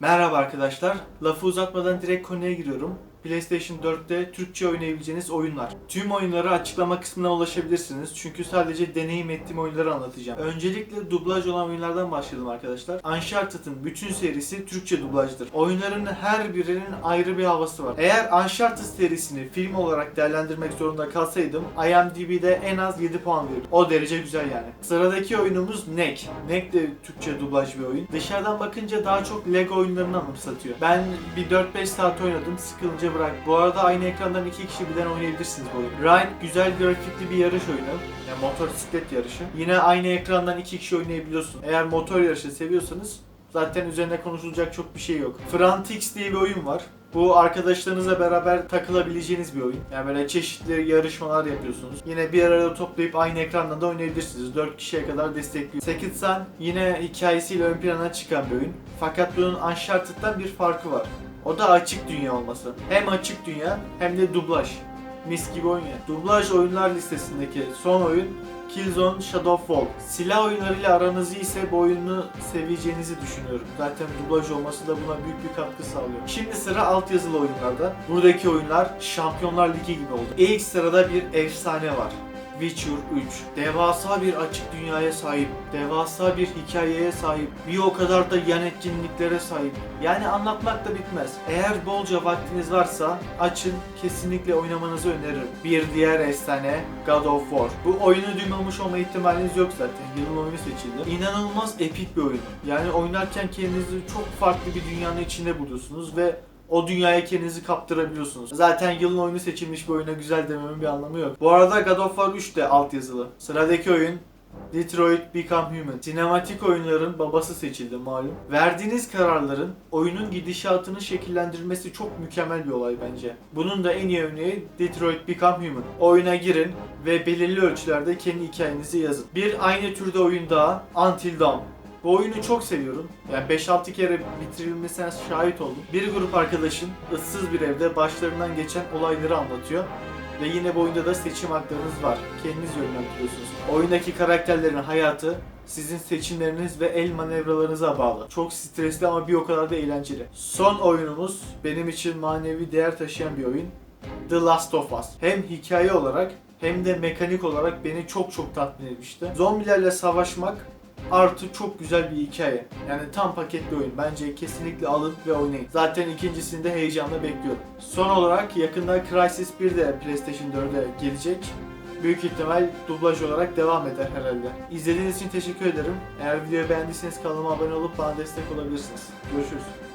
Merhaba arkadaşlar. Lafı uzatmadan direkt konuya giriyorum. PlayStation 4'te Türkçe oynayabileceğiniz oyunlar. Tüm oyunları açıklama kısmına ulaşabilirsiniz. Çünkü sadece deneyim ettiğim oyunları anlatacağım. Öncelikle dublaj olan oyunlardan başlayalım arkadaşlar. Uncharted'ın bütün serisi Türkçe dublajdır. Oyunların her birinin ayrı bir havası var. Eğer Uncharted serisini film olarak değerlendirmek zorunda kalsaydım IMDb'de en az 7 puan verirdim. O derece güzel yani. Sıradaki oyunumuz NEC. NEC de Türkçe dublaj bir oyun. Dışarıdan bakınca daha çok Lego oyunlarını anımsatıyor. Ben bir 4-5 saat oynadım. Sıkılınca bırak. Bu arada aynı ekrandan iki kişi birden oynayabilirsiniz bu oyunu. Ride güzel grafikli bir yarış oyunu. Yani motosiklet yarışı. Yine aynı ekrandan iki kişi oynayabiliyorsun. Eğer motor yarışı seviyorsanız zaten üzerine konuşulacak çok bir şey yok. Frantix diye bir oyun var. Bu arkadaşlarınızla beraber takılabileceğiniz bir oyun. Yani böyle çeşitli yarışmalar yapıyorsunuz. Yine bir arada toplayıp aynı ekrandan da oynayabilirsiniz. 4 kişiye kadar destekliyor. Second Sun yine hikayesiyle ön plana çıkan bir oyun. Fakat bunun Uncharted'dan bir farkı var. O da açık dünya olması. Hem açık dünya hem de dublaj. Mis gibi oyun ya. Dublaj oyunlar listesindeki son oyun Killzone Shadowfall. Silah oyunlarıyla aranız iyiyse bu oyunu seveceğinizi düşünüyorum. Zaten dublaj olması da buna büyük bir katkı sağlıyor. Şimdi sıra altyazılı oyunlarda. Buradaki oyunlar Şampiyonlar Ligi gibi oldu. İlk sırada bir efsane var. Witcher 3. Devasa bir açık dünyaya sahip, devasa bir hikayeye sahip, bir o kadar da yan etkinliklere sahip. Yani anlatmak da bitmez. Eğer bolca vaktiniz varsa açın, kesinlikle oynamanızı öneririm. Bir diğer efsane God of War. Bu oyunu duymamış olma ihtimaliniz yok zaten. Yılın oyunu seçildi. İnanılmaz epik bir oyun. Yani oynarken kendinizi çok farklı bir dünyanın içinde buluyorsunuz ve o dünyaya kendinizi kaptırabiliyorsunuz. Zaten yılın oyunu seçilmiş bir oyuna güzel dememin bir anlamı yok. Bu arada God of War 3 de altyazılı. Sıradaki oyun Detroit Become Human. Sinematik oyunların babası seçildi malum. Verdiğiniz kararların oyunun gidişatını şekillendirmesi çok mükemmel bir olay bence. Bunun da en iyi örneği Detroit Become Human. Oyuna girin ve belirli ölçülerde kendi hikayenizi yazın. Bir aynı türde oyun daha Until Dawn. Bu oyunu çok seviyorum. Yani 5-6 kere bitirilmesine şahit oldum. Bir grup arkadaşın ıssız bir evde başlarından geçen olayları anlatıyor. Ve yine bu oyunda da seçim haklarınız var. Kendiniz yönlendiriyorsunuz. Oyundaki karakterlerin hayatı sizin seçimleriniz ve el manevralarınıza bağlı. Çok stresli ama bir o kadar da eğlenceli. Son oyunumuz benim için manevi değer taşıyan bir oyun. The Last of Us. Hem hikaye olarak hem de mekanik olarak beni çok çok tatmin etmişti. Zombilerle savaşmak artı çok güzel bir hikaye. Yani tam paket bir oyun. Bence kesinlikle alın ve oynayın. Zaten ikincisini de heyecanla bekliyorum. Son olarak yakında Crysis 1 de PlayStation 4'e gelecek. Büyük ihtimal dublaj olarak devam eder herhalde. İzlediğiniz için teşekkür ederim. Eğer videoyu beğendiyseniz kanalıma abone olup bana destek olabilirsiniz. Görüşürüz.